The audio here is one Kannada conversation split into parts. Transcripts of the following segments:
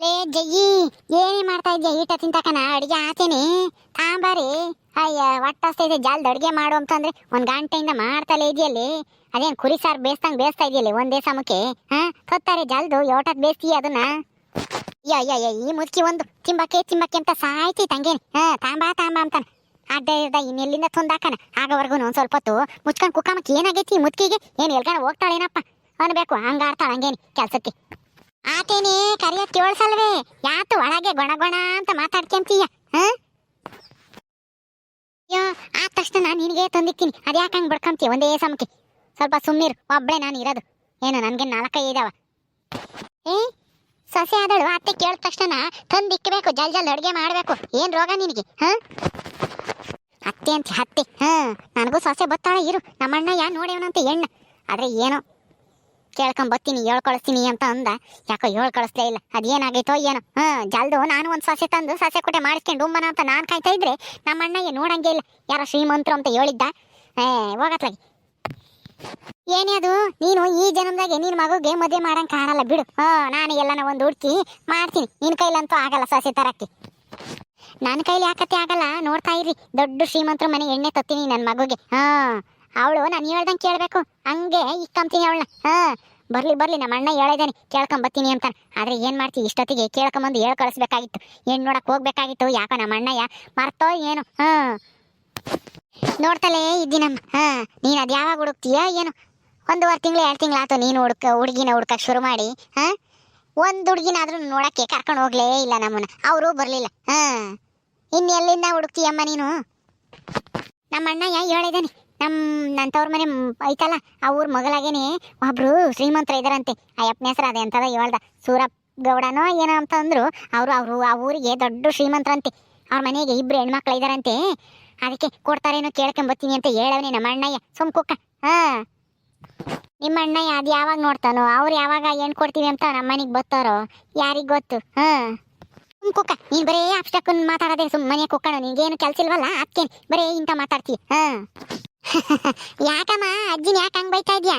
ಲೇ ಜಯ್ಯಿ ಏನೇ ಮಾಡ್ತಾ ಇದ್ಯಾ ಈಟ ತಿಂತಕನ? ಅಡಿಗೆ ಆತೇನೆ ತಾಂಬಾರಿ. ಅಯ್ಯ ಹೊಟ್ಟಸ್ತೈತೆ ಜಾಲ್ದ ಅಡಿಗೆ ಮಾಡು ಅಂತಂದ್ರೆ ಒಂದ್ ಗಂಟೆಯಿಂದ ಮಾಡ್ತಲೇ ಇದೆಯಲ್ಲಿ ಅದೇನ್ ಕುರಿ ಸಾರ್ ಬೇಯಿಸ್ದಂಗ್ ಬೇಯಿಸ್ತಾ ಇದೆಯಲ್ಲಿ ಒಂದೇ ಸಮಕ್ಕೆ ಹಾ? ತೊತ್ತಾರೆ ಜಾಲ್ದು, ಯೋಟದ್ ಬೇಯಿಸ್ತೀಯ ಅದನ್ನ? ಅಯ್ಯ ಈ ಮುದುಕಿ ಒಂದು ತಿಂಬಕ್ಕೆ ತಿಂಬಕ್ಕೆ ಅಂತ ಸಾಯ್ತಿ ತಂಗೇನಿ. ಹಾ, ತಾಂಬಾ ತಾಂಬಾ ಅಂತಾನ. ಅಡ್ಡ ಇರ್ದ ಇನ್ನೆಲ್ಲಿಂದ ತಂದಾಕನ? ಆಗವರೆಗೂ ಒಂದ್ ಸ್ವಲ್ಪ ಹೊತ್ತು ಮುಚ್ಕೊಂಡ್ ಕುಕ್ಕಮಕ್ಕೆ ಏನಾಗೈತಿ ಮುದುಕಿಗೆ? ಏನ್ ಎಲ್ಗಾನ ಹೋಗ್ತಾಳೇನಪ್ಪ? ಅನ್ಬೇಕು ಬೇಕು ಆಡ್ತಾಳ ಹಂಗೇನಿ ಕೆಲ್ಸಕ್ಕೆ. ಆತೇನೆ ಕರಿಯ ಕೇಳ್ಸಲ್ವೇ ಯಾತು ಒಳಗೆ ಗೊಣ ಗೊಣ ಅಂತ ಮಾತಾಡ್ಕೊಂತೀಯ, ಹ? ಅಯ್ಯೋ, ಆದ ತಕ್ಷಣ ನಾನು ನಿನಗೆ ತಂದಿಕ್ತೀನಿ ಅದ್ಯಾಕೆ ಹಂಗೆ ಬಡ್ಕೊಂತೀಯ? ಒಂದೇ ಸಮಕ್ಕೆ. ಸ್ವಲ್ಪ ಸುಮ್ಮನಿರು ಒಬ್ಬಳೆ ನಾನು ಇರೋದು. ಏನು ನನಗೆ ನಾಲ್ಕೈ ಇದಾವ? ಏ, ಸೊಸೆ ಆದಳು ಅತ್ತೆ ಕೇಳಿದ ತಕ್ಷಣ ತಂದಿಕ್ಕಬೇಕು ಜಲ್ ಜಲ್ ಅಡುಗೆ ಮಾಡಬೇಕು. ಏನು ರೋಗ ನಿನಗೆ, ಹಾಂ? ಅತ್ತೆ ಅಂತ ಹತ್ತೆ ಹಾಂ. ನನಗೂ ಸೊಸೆ ಬತ್ತಾಳೆ, ಇರು. ನಮ್ಮಣ್ಣ ಯಾ ನೋಡ್ಯವನಂತ ಹೆಣ್ಣು. ಆದರೆ ಏನೋ ಕೇಳ್ಕೊಂಡ್ ಬರ್ತೀನಿ ಹೇಳ್ ಕಳಿಸ್ತೀನಿ ಅಂತ ಅಂದ. ಯಾಕೋ ಕಳಿಸ್ಲೇ ಇಲ್ಲ. ಅದೇನಾಗೈತೋ ಏನೋ. ಹಾ, ಜಲ್ದು ನಾನು ಒಂದ್ ಸಸೆ ತಂದು ಸಸೆ ಕುಟೆ ಮಾಡಿಸ್ಕೊಂಡು ಉಮ್ಮನ ಅಂತ ನಾನ್ ಕಾಯ್ತಾ ಇದ್ರೆ ನಮ್ಮ ಅಣ್ಣಗೆ ನೋಡಂಗೆ ಇಲ್ಲ. ಯಾರೋ ಶ್ರೀಮಂತರು ಅಂತ ಹೇಳಿದ್ದ. ಏ ಹೋಗತ್ಲಾಗಿ ಏನೇ ಅದು? ನೀನು ಈ ಜನ್ಮದಾಗೆ ನಿನ್ ಮಗುಗೆ ಮದುವೆ ಮಾಡಂಗ್ ಕಾಣಲ್ಲ ಬಿಡು. ಹಾ, ನಾನು ಎಲ್ಲನ ಒಂದು ಹುಡುಕಿ ಮಾಡ್ತೀನಿ. ನಿನ್ ಕೈಲಂತೂ ಆಗಲ್ಲ ಸಸೆ ತರಕ್ಕೆ. ನನ್ನ ಕೈಲಿ ಯಾಕತ್ತೆ ಆಗಲ್ಲ? ನೋಡ್ತಾ ಇರಿ ದೊಡ್ಡ ಶ್ರೀಮಂತರ ಮನೆ ಎಣ್ಣೆ ತತ್ತೀನಿ ನನ್ನ ಮಗುಗೆ. ಹಾ. ಅವಳು ನಾನು ಹೇಳ್ದಂಗೆ ಕೇಳಬೇಕು. ಹಂಗೆ ಇಕ್ಕಂತೀನಿ ಅವಳನ್ನ. ಹಾಂ, ಬರಲಿ ಬರಲಿ, ನಮ್ಮ ಅಣ್ಣ ಹೇಳಿದಾನೆ, ಕೇಳ್ಕೊಂಬತ್ತೀನಿ ಅಂತ ಆದರೆ ಏನು ಮಾಡ್ತೀವಿ ಇಷ್ಟೊತ್ತಿಗೆ ಕೇಳ್ಕೊಂಬಂದು ಹೇಳಿ ಕಳಿಸ್ಬೇಕಾಗಿತ್ತು. ಏನು ನೋಡಕ್ಕೆ ಹೋಗ್ಬೇಕಾಗಿತ್ತು, ಯಾಕೋ ನಮ್ಮ ಅಣ್ಣಯ್ಯ ಮರ್ತೋ ಏನು, ಹಾಂ. ನೋಡ್ತಲೇ ಇದ್ದೀನಮ್ಮ, ಹಾಂ. ನೀನು ಅದು ಯಾವಾಗ ಹುಡುಕ್ತೀಯ ಏನು? ಒಂದೂವರೆ ತಿಂಗಳು, ಎರಡು ತಿಂಗಳು ಆಯ್ತು ನೀನು ಹುಡುಕ, ಹುಡುಗಿನ ಹುಡ್ಕಕ್ಕೆ ಶುರು ಮಾಡಿ, ಹಾಂ. ಒಂದು ಹುಡುಗಿನಾದ್ರೂ ನೋಡೋಕ್ಕೆ ಕರ್ಕೊಂಡು ಹೋಗ್ಲೇ ಇಲ್ಲ ನಮ್ಮನ್ನು. ಅವರು ಬರಲಿಲ್ಲ, ಹಾಂ. ಇನ್ನು ಎಲ್ಲಿಂದ ಹುಡುಕ್ತೀಯಮ್ಮ ನೀನು? ನಮ್ಮ ಅಣ್ಣಯ್ಯ ಹೇಳಿದಾನೆ. ನಮ್ ನನ್ನ ಮನೆ ಐತಲ್ಲ, ಆ ಊರ ಮಗಳಾಗೇನೆ ಒಬ್ರು ಶ್ರೀಮಂತರ ಇದಾರಂತೆ. ಆ ಯಪ್ಪನ ಹೆಸರು ಅದೇ ಅಂತದ ಹೇಳ್ದ ಸೂರಪ್ ಗೌಡನೋ ಏನೋ ಅಂತ ಅಂದ್ರು ಅವರು ಅವರು ಆ ಊರಿಗೆ ದೊಡ್ಡ ಶ್ರೀಮಂತರಂತೆ. ಅವ್ರ ಮನೆಗೆ ಇಬ್ರು ಹೆಣ್ಮಕ್ಳು ಇದಾರಂತೆ. ಅದಕ್ಕೆ ಕೊಡ್ತಾರೇನೋ ಕೇಳ್ಕೊಂಬತ್ತೀನಿ ಅಂತ ಹೇಳವನೇ ನಮ್ಮ ಅಣ್ಣಯ್ಯ. ಸುಮ್ ಕುಕ್ಕ. ಹಾ. ನಿಮ್ಮ ಅಣ್ಣಯ್ಯ ಅದು ಯಾವಾಗ ನೋಡ್ತಾನೋ, ಅವ್ರು ಯಾವಾಗ ಹೆಣ್ ಕೊಡ್ತೀವಿ ಅಂತ ನಮ್ಮ ಮನೆಗೆ ಬರ್ತಾರೋ ಯಾರಿಗ್ ಗೊತ್ತು? ಹಾ. ಸುಮ್ ಕುಕ್ಕ. ನೀನ್ ಬರೇ ಅಷ್ಟಕ್ಕೊಂದು ಮಾತಾಡೋದೇ ಸುಮ್ ಮನೆ ಕುಕ್ಕಣ ನಿಂಗೇನು ಕೆಲ್ಸ ಇಲ್ವಲ್ಲ? ಅದಕ್ಕೆ ಬರೇ ಇಂತ ಮಾತಾಡ್ತೀವಿ ಹಾ. ಯಾಕಮ್ಮ? ಅಜ್ಜಿನ ಯಾಕೆ ಹಂಗ್ ಬೈತಾ ಇದ್ಯಾ?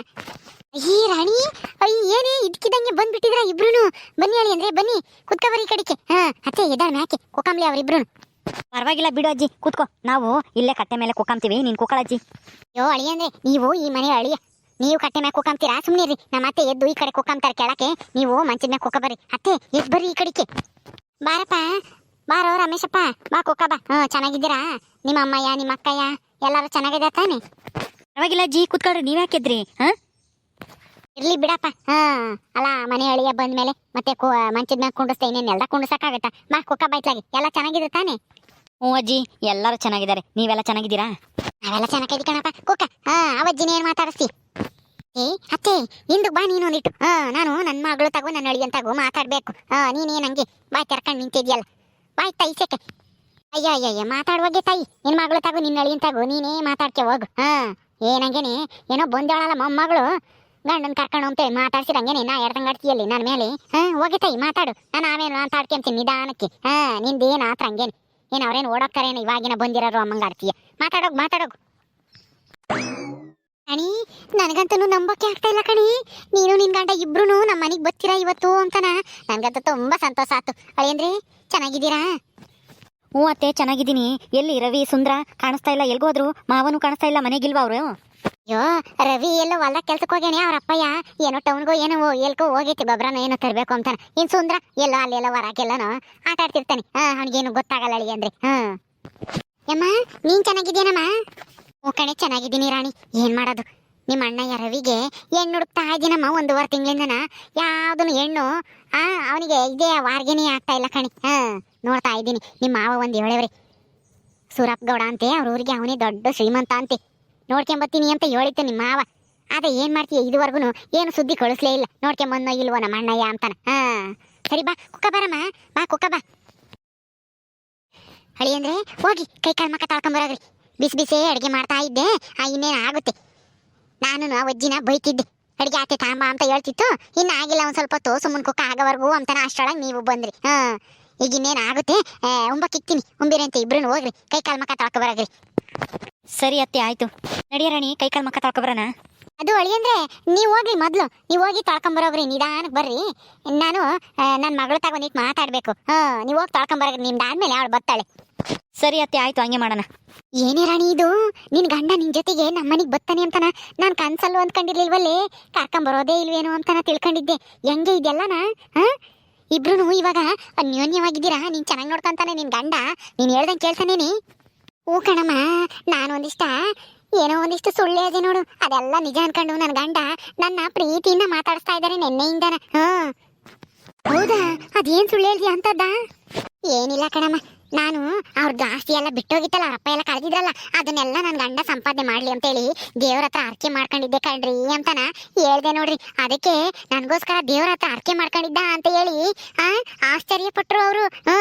ಈ ರಾಣಿ. ಅಯ್ಯ ಏನೇ ಇದ್ಕಿದಂಗೆ ಬಂದ್ಬಿಟ್ಟಿದ್ರ ಇಬ್ರುನು? ಬನ್ನಿ ಅಳಿ ಅಂದ್ರೆ ಬನ್ನಿ. ಕುತ್ಕ ಬರೀ ಕಡಿಕೆ ಹಾ ಅತ್ತೆ ಎದ್ದಾಳ ಮ್ಯಾಕೆ. ಕುಕ್ಕಂಬ್ಲಿ ಅವ್ರಿಬ್ರು ಪರವಾಗಿಲ್ಲ ಬಿಡು ಅಜ್ಜಿ. ಕೂತ್ಕೋ. ನಾವು ಇಲ್ಲೇ ಕಟ್ಟೆ ಮೇಲೆ ಕುಕಾಂತೀವಿ ನೀನ್ ಕುಕ್ಕಳ ಅಜ್ಜಿ. ಯೋ ಅಳಿ ಅಂದ್ರೆ ನೀವು ಈ ಮನೆ ಅಳಿಯ ನೀವು ಕಟ್ಟೆ ಮ್ಯಾಗ ಸುಮ್ಮನೆ ಸುಮ್ನಿರಿ ನಮ್ಮ ಅತ್ತೆ ಎದ್ದು ಈ ಕಡೆ ಕುಕಾಂತಾರೆ ಕೆಳಕ್ಕೆ. ನೀವು ಮಂಚದ ಮ್ಯಾಗ ಕುಕ್ಕ ಬರ್ರಿ. ಅತ್ತೆ ಎದ್ದು ಬರ್ರಿ ಈ ಕಡಿಕೆ ಬಾರಪ್ಪ. ಬಾರೋ ರಮೇಶಪ್ಪ. ಬಾ ಕುಕ್ಕ ಬಾ. ಹ್ಞೂ ಚೆನ್ನಾಗಿದ್ದೀರಾ? ನಿಮ್ಮ ಅಮ್ಮಯ್ಯ ನಿಮ್ಮ ಅಕ್ಕಯ್ಯ? ಎಲ್ಲರೂ ಚೆನ್ನಾಗಿದೆ ತಾನೆ? ಪರವಾಗಿಲ್ಲ ಜಿ ಕೂತ್ಕೊಳ್ರಿ ನೀವ್ ಯಾಕಿದ್ರಿ ಹಾ? ಇರ್ಲಿ ಬಿಡಪ್ಪ. ಹಾ ಅಲ್ಲ ಮನೆ ಅಳಿಯ ಬಂದ್ಮೇಲೆ ಮತ್ತೆ ಕು ಮಂಚದ ಮ್ಯಾಗ ಕುಂಡಿಸ್ತಾ ಇನ್ನೇನು ಎಲ್ಲ ಕುಂಡಿಸಕ್ಕಾಗತ್ತಾ? ಬಾ ಕುಕ್ಕ ಬೈತ್ಲಾಗಿ. ಎಲ್ಲ ಚೆನ್ನಾಗಿದೆ ತಾನೆ? ಹ್ಞೂ ಅಜ್ಜಿ ಎಲ್ಲರೂ ಚೆನ್ನಾಗಿದ್ದಾರೆ. ನೀವೆಲ್ಲ ಚೆನ್ನಾಗಿದ್ದೀರಾ? ನಾವೆಲ್ಲ ಚೆನ್ನಾಗಿದ್ದೀವಿ ಕಣಪ್ಪ. ಕುಕ್ಕ ಹಾ ಅವಜ್ಜಿನ ಏನ್ ಮಾತಾಡಿಸ್ತಿ? ಏ ಅತ್ತೆ ಇಂದು ಬಾ ನೀನು ಒಂದಿಟ್ಟು ಹಾ ನಾನು ನನ್ನ ಮಗಳು ತಗೋ ನನ್ನ ಅಳಿಯನ್ ತಗೋ ಮಾತಾಡ್ಬೇಕು. ಹಾ ನೀನೇನು ಹಂಗೆ? ಬಾಯ್ ತೆರ್ಕೊಂಡು ನಿಂತಿದ್ಯಲ್ಲ. ಬಾಯ್ ತಾಯಿ ಸೆಕೆ ಅಯ್ಯ ಅಯ್ಯ ಮಾತಾಡುವಾಗೆ ತಾಯಿ. ನಿನ್ನ ಮಗಳು ತಗೋ, ನಿನ್ನ ಅಳಿಯನ್ ತಗೋ, ನೀನೇ ಮಾತಾಡ್ಕೆ ಹೋಗು. ಹಾ, ಏನಂಗೇನೆ? ಏನೋ ಬಂದೇಳಲ್ಲ ಮೊಮ್ಮಗಳು. ಗಂಡನ್ ಕರ್ಕೊಂಡು ಹೋಗ್ತೇವೆ, ಮಾತಾಡ್ಸಿರಂಗೇನೆ, ನಾ ಎಡ್ದಂಗಾಡ್ತೀಯಲ್ಲಿ ನನ್ನ ಮೇಲೆ? ಹಾ, ಹೋಗಿ ತಾಯಿ, ಮಾತಾಡು. ನಾನು ಆಮೇಲೆ ಮಾತಾಡ್ಕೊಂತೀನಿ ನಿಧಾನಕ್ಕೆ. ಹಾ ನಿಂದೇನು ಆತ್ರ ಹಂಗೇನು? ಏನು ಅವ್ರೇನು ಓಡೋಕ್ತಾರೇನು ಇವಾಗಿನ ಬಂದಿರೋರು ಅಮ್ಮಂಗಾಡ್ತೀಯ ಮಾತಾಡೋಗು ಮಾತಾಡೋಗು. ಕಣಿ ನನಗಂತೂ ನಂಬಕ್ಕೆ ಆಗ್ತಾ ಇಲ್ಲ ಕಣಿ. ನೀನು, ನಿನ್ ಗಂಡ ಇಬ್ರು ನಮ್ಮ ಮನೆಗೆ ಬರ್ತೀರಾ ಇವತ್ತು ಅಂತನ? ನನ್ಗಂತೂ ತುಂಬಾ ಸಂತೋಷ ಆಯ್ತು ಅಳಿಯಂದ್ರೆ, ಚೆನ್ನಾಗಿದ್ದೀರಾ? ಹ್ಞೂ ಅತ್ತೆ, ಚೆನ್ನಾಗಿದ್ದೀನಿ. ಎಲ್ಲಿ ರವಿ, ಸುಂದ್ರ? ಕಾಣಿಸ್ತಾ ಇಲ್ಲ. ಎಲ್ಗೋದ್ರು ಮಾವನು ಕಾಣಿಸ್ತಾ ಇಲ್ಲ. ಮನೆಗಿಲ್ವಾ ಅವರು? ಅಯ್ಯೋ, ರವಿ ಎಲ್ಲೋ ಹೊಲ ಕೆಲ್ಸಕ್ಕೆ ಹೋಗ್ಯಾನೆ ಅವ್ರ ಅಪ್ಪಯ್ಯ. ಏನೋ ಟೌನ್ಗೋ ಏನೋ ಎಲ್ಕೋ ಹೋಗೈತಿ ಗೊಬ್ಬರನ ಏನೋ ತರಬೇಕು ಅಂತಾನೆ. ಇನ್ ಸುಂದ್ರ? ಎಲ್ಲ ಅಲ್ಲೆಲ್ಲ ಹೊರಗೆಲ್ಲನೋ ಆಟ ಆಡ್ತಿರ್ತಾನೆ. ಹಾ, ಅವ್ನಿಗೇನು ಗೊತ್ತಾಗಲ್ಲ ಅಳಿಗೆ ಅಂದ್ರೆ. ಹಾ. ಯಮ್ಮ, ನೀನ್ ಚೆನ್ನಾಗಿದ್ದೀನಮ್ಮ ಓ ಕಣೆ, ಚೆನ್ನಾಗಿದ್ದೀನಿ ರಾಣಿ. ಏನ್ ಮಾಡೋದು? ನಿಮ್ಮ ಅಣ್ಣಯ್ಯ ರವಿಗೆ ಹೆಣ್ಣು ಹುಡುಕ್ತಾ ಇದ್ದೀನಮ್ಮ ಒಂದೂವರೆ ತಿಂಗಳಿಂದನ ಯಾವ್ದನ್ನು ಹೆಣ್ಣು, ಆ, ಅವನಿಗೆ ಇದೇ ವಾರ್ಗೆನೇ ಆಗ್ತಾ ಇಲ್ಲ ಕಣಿ. ಹಾ. ನೋಡ್ತಾ ಇದ್ದೀನಿ. ನಿಮ್ಮ ಮಾವ ಒಂದು ಹೇಳವ್ರಿ. ಸೂರಪ್ಪ ಗೌಡ ಅಂತೆ, ಅವ್ರ ಊರಿಗೆ ಅವನೇ ದೊಡ್ಡ ಶ್ರೀಮಂತ ಅಂತೆ. ನೋಡ್ಕೊಂಬತ್ತೀನಿ ಅಂತ ಹೇಳಿತ್ತು ನಿಮ್ಮ ಮಾವ. ಆದ್ರೆ ಏನ್ ಮಾಡ್ತೀಯ ಇದುವರೆಗೂ ಏನು ಸುದ್ದಿ ಕಳಿಸ್ಲೇ ಇಲ್ಲ. ನೋಡ್ಕೊಂಬಂದೋ ಇಲ್ವೋ ನಮ್ಮ ಅಣ್ಣಯ್ಯ ಅಂತಾನ. ಹಾ. ಸರಿ ಬಾ, ಕುಕ್ಕ ಬರಮ್ಮ. ಬಾ, ಕುಕ್ಕ ಬಾ. ಹಳಿ ಅಂದ್ರೆ ಹೋಗಿ ಕೈ ಕಾಲು ಮಕ್ಕ ತಾಳ್ಕೊಂಬರೋದ್ರಿ ಬಿಸಿ ಬಿಸಿ ಅಡುಗೆ ಮಾಡ್ತಾ ಇದ್ದೆ. ಆ, ಇನ್ನೇನು ಆಗುತ್ತೆ? ನಾನು ಆ ಅಜ್ಜಿನ ಬೈತಿದ್ದೆ. ಅಡುಗೆ ಆತೆ ತಾಂಬ ಅಂತ ಹೇಳ್ತಿತ್ತು. ಇನ್ನು ಆಗಿಲ್ಲ, ಒಂದು ಸ್ವಲ್ಪ ತೋಸು ಮುನ್ ಕುಕ್ಕ ಆಗೋವರೆಗೂ ಅಂತಾನೆ. ಅಷ್ಟೊಳಗೆ ನೀವು ಬಂದ್ರಿ. ಹಾ. ಈಗ ಇನ್ನೇನು ಆಗುತ್ತೆ ಉಂಬಿರಿ ಅಂತ ಇಬ್ರು ಹೋಗ್ರಿ. ಕೈ ಕಾಲು ಮಕ್ಕ ತಾಳ್ಕೊಬರೋಗ್ರಿ ಸರಿ ಅತ್ತೆ ಆಯ್ತು. ನಡಿಯ ರಾಣಿ ಕೈ ಕಾಲು ಮಕ್ಕ ತಾಳ್ಕೊಬರೋಣ ಅದು ಅಳಿ ಅಂದ್ರೆ ನೀವು ಹೋಗ್ರಿ ಮೊದ್ಲು. ನೀವು ಹೋಗಿ ತೊಳ್ಕೊಂಬರೋಗ್ರಿ ನಿಧಾನಕ್ಕೆ ಬರ್ರಿ. ನಾನು ನನ್ನ ಮಗಳು ತಗೊಂಡಿತ್ತು ಮಾತಾಡ್ಬೇಕು. ಹಾ ನೀವು ಹೋಗಿ ತೊಳ್ಕೊಂಬರೋಗ್ರಿ ನಿಮ್ದಾದ್ಮೇಲೆ ಅವಳು ಬತ್ತಾಳೆ ಸರಿ ಅತ್ತೆ ಆಯ್ತು ಹಂಗೆ ಮಾಡೋಣ. ಏನೇ ರಾಣಿ ಇದು? ನಿನ್ ಗಂಡ ನಿನ್ ಜೊತೆಗೆ ನಮ್ಮನಿಗೆ ಬತ್ತಾನೆ ಅಂತನ? ನಾನ್ ಕನ್ಸಲ್ಲೂ ಅಂದ್ಕೊಂಡಿರ್ಲಿಲ್ವಲ್ಲೇ? ಕರ್ಕೊಂಬರೋದೇ ಇಲ್ವೇನೋ ಅಂತನ ತಿಳ್ಕೊಂಡಿದ್ದೆ. ಹೆಂಗೆ ಇದೆಲ್ಲನಾ ಹಾ? ಇಬ್ರು ಇವಾಗ ಅನ್ಯೋನ್ಯವಾಗಿದ್ದೀರಾ? ನೀನ್ ಚೆನ್ನಾಗಿ ನೋಡ್ಕೊಂತಾನೆ ನಿನ್ ಗಂಡ. ನೀನ್ ಹೇಳ್ದಂಗೆ ಕೇಳ್ತಾನೇನಿ ಹ್ಞೂ ಕಣಮ್ಮ, ನಾನು ಒಂದಿಷ್ಟ, ಏನೋ ಒಂದಿಷ್ಟು ಸುಳ್ಳು ಹೇಳಿದೆ ನೋಡು. ಅದೆಲ್ಲ ನಿಜ ಅನ್ಕೊಂಡು ನನ್ನ ಗಂಡ ನನ್ನ ಪ್ರೀತಿಯಿಂದ ಮಾತಾಡಿಸ್ತಾ ಇದ್ದಾರೆ ನೆನ್ನೆಯಿಂದನ. ಹಾ ಹೌದಾ? ಅದೇನ್ ಸುಳ್ಳು ಹೇಳಿದ್ಯಾ ಅಂತದ್ದ? ಏನಿಲ್ಲ ಕಣಮ್ಮ ನಾನು ಅವ್ರದ್ದು ಆಸ್ತಿ ಎಲ್ಲ ಬಿಟ್ಟೋಗಿತ್ತಲ್ಲ ಅಪ್ಪ ಎಲ್ಲ ಕಳೆದಿದ್ರಲ್ಲ, ಅದನ್ನೆಲ್ಲ ನನ್ನ ಗಂಡ ಸಂಪಾದನೆ ಮಾಡ್ಲಿ ಅಂತೇಳಿ ದೇವ್ರ ಹತ್ರ ಆರ್ಕೆ ಮಾಡ್ಕೊಂಡಿದ್ದೆ ಕಣ್ರಿ ಅಂತನ ಹೇಳ್ದೆ ನೋಡ್ರಿ. ಅದಕ್ಕೆ ನನಗೋಸ್ಕರ ದೇವ್ರ ಹತ್ರ ಆರ್ಕೆ ಮಾಡ್ಕೊಂಡಿದ್ದ ಅಂತ ಹೇಳಿ ಆಶ್ಚರ್ಯ ಪಟ್ರು ಅವರು. ಹಾ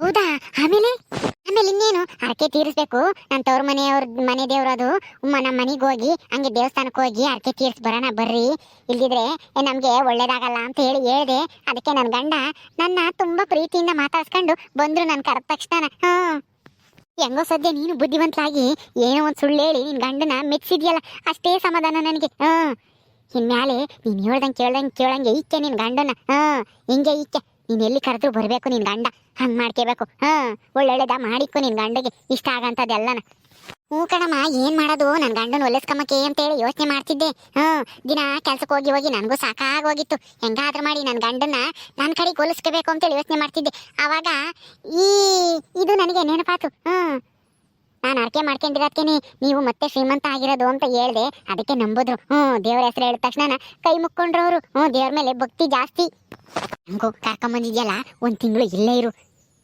ಹೌದಾ? ಆಮೇಲೆ? ಆಮೇಲೆ ಇನ್ನೇನು? ಹರಕೆ ತೀರಿಸ್ಬೇಕು. ನನ್ನ ತವ್ರ ಮನೆಯವ್ರ ಮನೆ ದೇವ್ರದು. ನಮ್ಮ ಮನೆಗೆ ಹೋಗಿ, ಹಂಗೆ ದೇವಸ್ಥಾನಕ್ಕೆ ಹೋಗಿ ಹರಕೆ ತೀರ್ಸ್ ಬರೋಣ ಬರ್ರಿ. ಇಲ್ದಿದ್ರೆ ನಮಗೆ ಒಳ್ಳೇದಾಗಲ್ಲ ಅಂತ ಹೇಳಿ ಹೇಳಿದೆ. ಅದಕ್ಕೆ ನನ್ನ ಗಂಡ ನನ್ನ ತುಂಬಾ ಪ್ರೀತಿಯಿಂದ ಮಾತಾಡ್ಸ್ಕೊಂಡು ಬಂದ್ರು ನನ್ನ ಕರೆದ ತಕ್ಷಣ. ಹೆಂಗೋ ಸದ್ಯ ನೀನು ಬುದ್ಧಿವಂತಲಾಗಿ ಏನೋ ಒಂದು ಸುಳ್ಳು ಹೇಳಿ ನಿನ್ನ ಗಂಡನ ಮೆಚ್ಚಿದ್ಯಲ್ಲ? ಅಷ್ಟೇ ಸಮಾಧಾನ ನನಗೆ. ಹ್ಞೂ ಇನ್ಮ್ಯಾಲೆ ನೀನು ಹೇಳ್ದಂಗೆ ಕೇಳ್ದಂಗೆ ಕೇಳಂಗೆ ಈಕೆ ನಿನ್ನ ಗಂಡನ. ಹ್ಮ್ ಹಿಂಗೆ ಈಕೆ. ನೀನ್ ಎಲ್ಲಿ ಕರೆದ್ರು ಬರ್ಬೇಕು ನಿನ್ ಗಂಡ. ಹಂಗ್ ಮಾಡ್ಕೋಬೇಕು. ಹಾ, ಒಳ್ಳೊಳ್ಳೆದ ಮಾಡಿಕ್ಕು ನಿನ್ ಗಂಡಗೆ. ಇಷ್ಟ ಆಗಂಥದ್ದೆಲ್ಲನ ಹ್ಞೂ ಕಣಮ್ಮ, ಏನ್ ಮಾಡೋದು? ನನ್ ಗಂಡನ ಒಲೆಸ್ಕಮ್ಮಕ್ಕೆ ಅಂತೇಳಿ ಯೋಚನೆ ಮಾಡ್ತಿದ್ದೆ. ಹ್ಞೂ ದಿನ ಕೆಲ್ಸಕ್ಕೆ ಹೋಗಿ ಹೋಗಿ ನನಗೂ ಸಾಕಾಗೋಗಿತ್ತು. ಹೆಂಗಾದ್ರೂ ಮಾಡಿ ನನ್ನ ಗಂಡನ್ನ ನನ್ನ ಕಡೆಗೆ ಹೋಲಿಸ್ಕೋಬೇಕು ಅಂತೇಳಿ ಯೋಚನೆ ಮಾಡ್ತಿದ್ದೆ. ಆವಾಗ ಈ, ಇದು ನನಗೆ ನೆನಪಾತು. ಹ್ಮ್. ನಾನು ಅರ್ಕೆ ಮಾಡ್ಕೊಂಡಿರತ್ತೀನಿ ನೀವು ಮತ್ತೆ ಶ್ರೀಮಂತ ಆಗಿರೋದು ಅಂತ ಹೇಳ್ದೆ, ಅದಕ್ಕೆ ನಂಬುದ್ರು. ಹ್ಮ್ ದೇವ್ರ ಹೆಸರು ಹೇಳಿದ ತಕ್ಷಣ ಕೈ ಮುಕ್ಕೊಂಡ್ರು ಅವರು ಹ್ಞೂ, ದೇವ್ರ ಮೇಲೆ ಭಕ್ತಿ ಜಾಸ್ತಿ. ಹಂಗೋ ಕರ್ಕೊಂಬಂದಿದ್ಯಲ್ಲ, ಒಂದ್ ತಿಂಗಳು ಇಲ್ಲೇ ಇರು.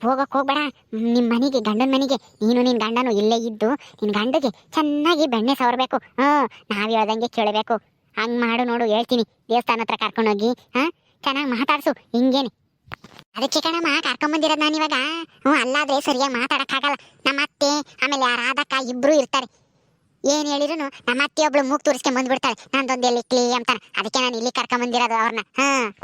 ಹೋಗಕ್ ಹೋಗ್ಬೇಡ. ನಿಮ್ಮ ಮನೆಗೆ, ಗಂಡನ ಮನೆಗೆ. ನೀನು ನಿನ್ನ ಗಂಡನು ಇಲ್ಲೇ ಇದ್ದು ನಿನ್ನ ಗಂಡಗೆ ಚೆನ್ನಾಗಿ ಬೆಣ್ಣೆ ಸವರಬೇಕು. ಹ್ಮ್ ನಾವು ಹೇಳ್ದಂಗೆ ಕೇಳಬೇಕು. ಹಂಗೆ ಮಾಡು ನೋಡು, ಹೇಳ್ತೀನಿ. ದೇವಸ್ಥಾನ ಹತ್ರ ಕರ್ಕೊಂಡೋಗಿ, ಹಾ? ಚೆನ್ನಾಗಿ ಮಾತಾಡ್ಸು. ಹಿಂಗೇನೆ. ಅದಕ್ಕೆ ಕಣಮ್ಮ ಕರ್ಕೊಂಬಂದಿರೋದು ನಾನು ಇವಾಗ. ಹ್ಞೂ, ಅಲ್ಲಾದ್ರೆ ಸರಿಯಾಗಿ ಮಾತಾಡೋಕ್ಕಾಗಲ್ಲ. ನಮ್ಮ ಅತ್ತೆ, ಆಮೇಲೆ ಆ ರಾಧಕ್ಕ ಇಬ್ರು ಇರ್ತಾರೆ. ಏನು ಹೇಳಿದ್ರು ನಮ್ಮ ಅತ್ತೆ ಒಬ್ಳು ಮೂಗ್ ತೋರಿಸ್ಕೊಂಡ್ ಬಂದ್ಬಿಡ್ತಾಳೆ. ನಂದೊಂದು ಎಲ್ಲಿ ಕ್ಲೀ ಅಂತಾನೆ. ಅದಕ್ಕೆ ನಾನು ಇಲ್ಲಿ ಕರ್ಕೊಂಬಂದಿರೋದು ಅವ್ರನ್ನ ಹಾಂ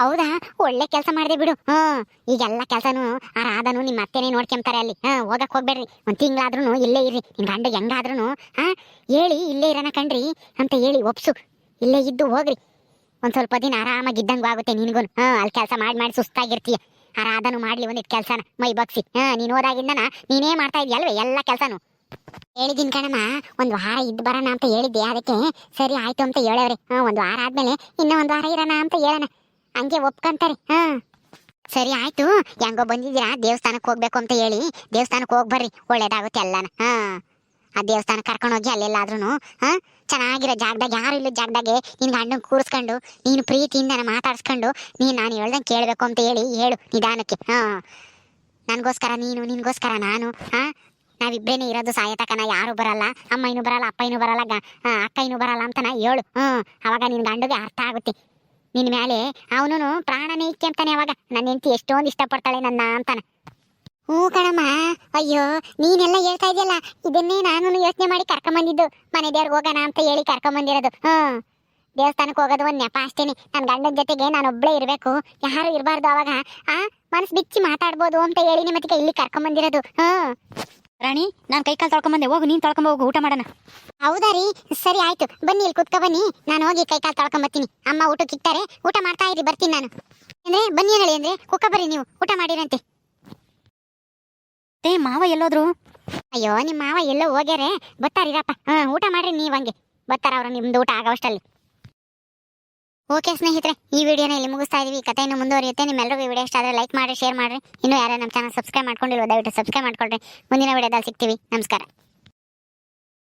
ಹೌದಾ? ಒಳ್ಳೆ ಕೆಲಸ ಮಾಡಿದೆ ಬಿಡು. ಹ್ಞೂ. ಈಗೆಲ್ಲ ಕೆಲಸನೂ ಆ ರಾಧನು ನಿಮ್ಮ ಅತ್ತೆನೇ ನೋಡ್ಕೊಂತಾರೆ ಅಲ್ಲಿ. ಹಾಂ ಹೋಗಕ್ಕೆ ಹೋಗ್ಬೇಡ್ರಿ. ಒಂದ್ ತಿಂಗಳಾದ್ರೂ ಇಲ್ಲೇ ಇರ್ರಿ. ನಿಮ್ಮ ಗಂಡ ಹೆಂಗಾದ್ರೂ ಹಾ? ಹೇಳಿ, ಇಲ್ಲೇ ಇರೋಣ ಕಣ್ರಿ ಅಂತ ಹೇಳಿ ಒಪ್ಸು. ಇಲ್ಲೇ ಇದ್ದು ಹೋಗ್ರಿ. ಒಂದ್ ಸ್ವಲ್ಪ ದಿನ ಆರಾಮಾಗಿ ಇದ್ದಂಗು ಆಗುತ್ತೆ ನಿನಗೂ ಹಾ, ಅಲ್ಲಿ ಕೆಲಸ ಮಾಡಿ ಮಾಡಿ ಸುಸ್ತಾಗಿರ್ತೀಯ. ಆ ಮಾಡ್ಲಿ ಒಂದಿಟ್ ಕೆಲಸನ. ಮೈ ಬಗ್ಸಿ. ಹಾ, ನೀನ್ ಹೋದಾಗಿಂದನ ನೀನೇ ಮಾಡ್ತಾ ಇದೆಯಲ್ವೇ ಎಲ್ಲ ಕೆಲಸನು? ಹೇಳಿದ್ದೀನಿ ಕಣಮ್ಮ, ಒಂದ್ ವಾರ ಇದ್ ಬರೋಣ ಅಂತ ಹೇಳಿದ್ದೆ. ಅದಕ್ಕೆ ಸರಿ ಆಯ್ತು ಅಂತ ಹೇಳವ್ರೆ. ಹಾ, ಒಂದ್ ವಾರ ಆದ್ಮೇಲೆ ಇನ್ನ ಒಂದ್ ವಾರ ಇರೋಣ ಅಂತ ಹೇಳೋಣ. ಹಂಗೆ ಒಪ್ಕೊಂತಾರೆ. ಹಾ. ಸರಿ ಆಯ್ತು. ಹೆಂಗೋ ಬಂದಿದ್ದೀರಾ? ದೇವಸ್ಥಾನಕ್ಕೆ ಹೋಗ್ಬೇಕು ಅಂತ ಹೇಳಿ. ದೇವಸ್ಥಾನಕ್ಕೆ ಹೋಗ್ಬರ್ರಿ ಒಳ್ಳೇದಾಗುತ್ತೆ ಎಲ್ಲಾನ. ಹಾ. ಆ ದೇವಸ್ಥಾನ ಕರ್ಕೊಂಡು ಹೋಗಿ ಅಲ್ಲೆಲ್ಲಾದ್ರೂ ಹಾ? ಚೆನ್ನಾಗಿರೋ ಜಾಗದಾಗ ಯಾರು ಇಲ್ಲ ಜಾಗದಾಗೆ ನಿನ್ ಗಂಡನ ಕೂರಿಸ್ಕೊಂಡು ನೀನು ಪ್ರೀತಿಯಿಂದ ಮಾತಾಡ್ಸ್ಕೊಂಡು ನೀನು ನಾನು ಹೇಳ್ದಂಗೆ ಕೇಳಬೇಕು ಅಂತ ಹೇಳಿ ಹೇಳು ನಿಧಾನಕ್ಕೆ ಹಾ? ನನಗೋಸ್ಕರ ನೀನು ನಿನಗೋಸ್ಕರ ನಾನು ಹಾ? ನಾವಿಬ್ರೇನೆ ಇರೋದು ಸಾಯತಕನ ಯಾರು ಬರಲ್ಲ ಅಮ್ಮ ಇನ್ನೂ ಬರಲ್ಲ ಅಪ್ಪ ಇನ್ನೂ ಬರಲ್ಲ ಗ ಆ, ಇನ್ನೂ ಬರಲ್ಲ ಅಂತನ ಹೇಳು ಹ್ಞೂ ಅವಾಗ ನಿನ್ನ ಗಂಡಗೆ ಅರ್ಥ ಆಗುತ್ತೆ. ನಿನ್ನ ಮೇಲೆ ಅವನು ಪ್ರಾಣನೇ ಇಕ್ಕೆ ಅಂತಾನೆ ಅವಾಗ ನನ್ನ ಹೆಂಡತಿ ಎಷ್ಟೊಂದು ಇಷ್ಟಪಡ್ತಾಳೆ ನನ್ನ ಅಂತಾನ. ಹ್ಞೂ ಕಣಮ್ಮ. ಅಯ್ಯೋ ನೀನೆಲ್ಲ ಹೇಳ್ತಾ ಇದೆಯಲ್ಲ? ಇದನ್ನೇ ನಾನು ಯೋಚನೆ ಮಾಡಿ ಕರ್ಕೊಂಬಂದಿದ್ದು. ಮನೆ ದೇವ್ರಿಗೆ ಹೋಗೋಣ ಅಂತ ಹೇಳಿ ಕರ್ಕೊಂಬಂದಿರೋದು. ಹ್ಮ್ ದೇವಸ್ಥಾನಕ್ಕೆ ಹೋಗೋದು ಒಂದ್ ನೆಪ ಅಷ್ಟೇನೆ. ನನ್ನ ಗಂಡನ ಜೊತೆಗೆ ನಾನು ಒಬ್ಬಳೇ ಇರಬೇಕು. ಯಾರು ಇರಬಾರ್ದು ಅವಾಗ. ಆ ಮನಸ್ಸು ಬಿಚ್ಚಿ ಮಾತಾಡ್ಬೋದು ಅಂತ ಹೇಳಿ ಮತ್ತೆ ಇಲ್ಲಿ ಕರ್ಕೊಂಬಂದಿರೋದು. ಹ್ಮ್ ರಾಣಿ ನಾನು ಕೈ ಕಾಲು ತೊಳ್ಕೊಂಬಂದೆ. ಹೋಗು ನೀನು ತೊಳ್ಕೊಂಬ ಹೋಗು ಊಟ ಮಾಡೋಣ. ಹೌದಾ ರೀ? ಸರಿ ಆಯ್ತು. ಬನ್ನಿ ಇಲ್ಲಿ ಕುತ್ಕೊ ಬನ್ನಿ. ನಾನು ಹೋಗಿ ಕೈ ಕಾಲು ತೊಳ್ಕೊಂಬತ್ತೀನಿ. ಅಮ್ಮ ಊಟಕ್ಕೆ ಇಕ್ತಾರೆ ಊಟ ಮಾಡ್ತಾ ಇರಿ ಬರ್ತೀನಿ ನಾನು. ಅಂದ್ರೆ ಬನ್ನಿ ಹೇಳಿ ಅಂದ್ರೆ ಕುಕ್ಕ ಬರ್ರಿ ನೀವು. ಊಟ ಮಾಡಿರಂತೆ. ಏ, ಮಾವ ಎಲ್ಲೋದ್ರು? ಅಯ್ಯೋ ನಿಮ್ಮ ಮಾವ ಎಲ್ಲೋ ಹೋಗ್ಯಾರೆ? ಬರ್ತಾರಿರಪ್ಪ ಹಾ, ಊಟ ಮಾಡ್ರಿ, ನೀವು ಹಂಗೆ. ಅವ್ರ, ನಿಮ್ದು ಊಟ ಆಗೋಷ್ಟಲ್ಲಿ ಓಕೆ ಸ್ನೇಹಿತರೆ, ಈ ವಿಡಿಯೋನ ಇಲ್ಲಿ ಮುಗಿಸ್ತಾ ಇದೀವಿ. ಕಥೆಯನ್ನು ಮುಂದುವರಿಯುತ್ತೆ. ನಿಮ್ಮೆಲ್ಲರಿಗೂ ವಿಡಿಯೋ ಇಷ್ಟ ಆದರೆ ಲೈಕ್ ಮಾಡಿ ಶೇರ್ ಮಾಡಿ ಇನ್ನೂ ಯಾರು ನಮ್ಮ ಚಾನಲ್ ಸಬ್ಸ್ಕ್ರೈಬ್ ಮಾಡ್ಕೊಂಡಿಲ್ಲ ದಯವಿಟ್ಟು ಸಬ್ಸ್ಕ್ರೈಬ್ ಮಾಡ್ಕೊಳ್ರಿ. ಮುಂದಿನ ವಿಡಿಯೋದಲ್ಲಿ ಸಿಗ್ತೀವಿ. ನಮಸ್ಕಾರ.